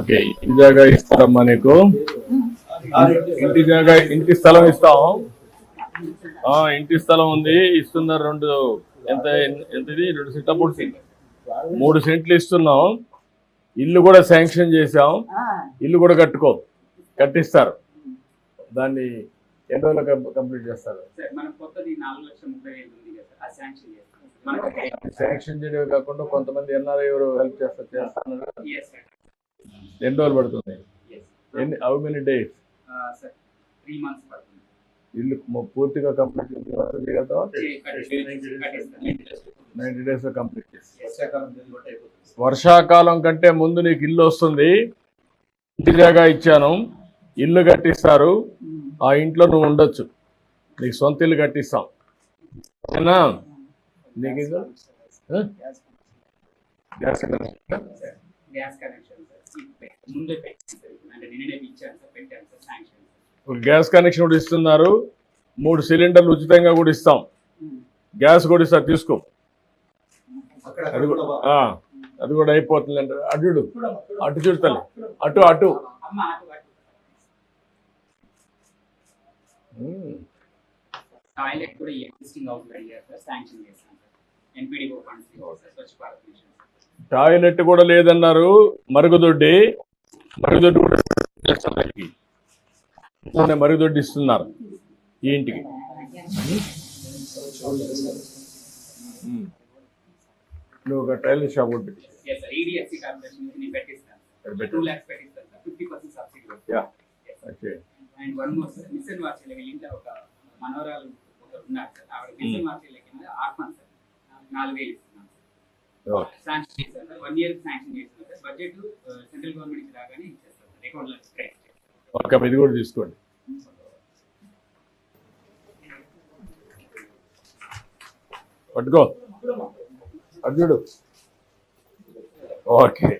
Okay ఇంటి జాగా ఇస్తారమ్మా నీకు. ఇంటి జాగా ఇంటి స్థలం ఇస్తాం. ఆ ఇంటి స్థలం ఉంది ఇస్తున్నారు రెండు. ఎంత ఎంతది? రెండు సెంట్ మూడు సెంట్ మూడు సెంట్లు ఇస్తున్నాం. ఇల్లు కూడా శాంక్షన్ చేసాం ఇల్లు కూడా కట్టుకో కట్టిస్తారు. దాన్ని ఎన్ని రోజులు కంప్లీట్ చేస్తారు? శాంక్షన్ చేస్తాం. మనకు శాంక్షన్ చేయడమే కాకుండా కొంతమంది ఎన్ఆర్ఐ ఎవరు హెల్ప్ చేస్తారు చేస్తున్నారు ఎన్ని రోజులు పడుతుంది? ఎన్ని హౌ మెనీ డేస్ ఇల్లు పూర్తిగా కంప్లీట్. నైన్టీ డేస్లో కంప్లీట్. వర్షాకాలం కంటే ముందు నీకు ఇల్లు వస్తుంది. ఇంటి జాగా ఇచ్చాను. ఇల్లు కట్టిస్తారు. ఆ ఇంట్లో నువ్వు ఉండొచ్చు. నీకు సొంత ఇల్లు కట్టిస్తాం. ఓకేనా నీకు? Gas connection? గ్యాస్ కనెక్షన్ ముందే అంటే నిన్ననే ఇచ్చాను సార్ పెట్టాను సార్ శాంక్షన్ గ్యాస్ కనెక్షన్ కూడా ఇస్తున్నారు. మూడు సిలిండర్లు ఉచితంగా కూడా ఇస్తాం. గ్యాస్ కూడా ఇస్తారు తీసుకో. అది కూడా అయిపోతుంది అంటే అటు అటు చూడతలే అటు అటు. టాయిలెట్ కూడా ఎగ్జిస్టింగ్ హౌస్ అడిగారు సార్ శాంక్షన్ చేశాను NPD funds Swachh Bharat mission. Toilet కూడా లేదన్నారు. మరుగుదొడ్డి మరుగుదొడ్డి కూడా మరుగుదొడ్డి ఇస్తున్నారు ఈ ఇంటికి. నువ్వు ఒక టైలర్ షాప్ ఇంట్లో ఒక మనవరాలు ఉన్నారు సార్ ఆవిడ కింద ఆర్ఫన్ సార్ నాలుగు వేలు. Sanction one year sanction sir budget central government నుంచి రాగానే ఇది కూడా తీసుకోండి. పట్టుకో. అర్జుడు ఓకే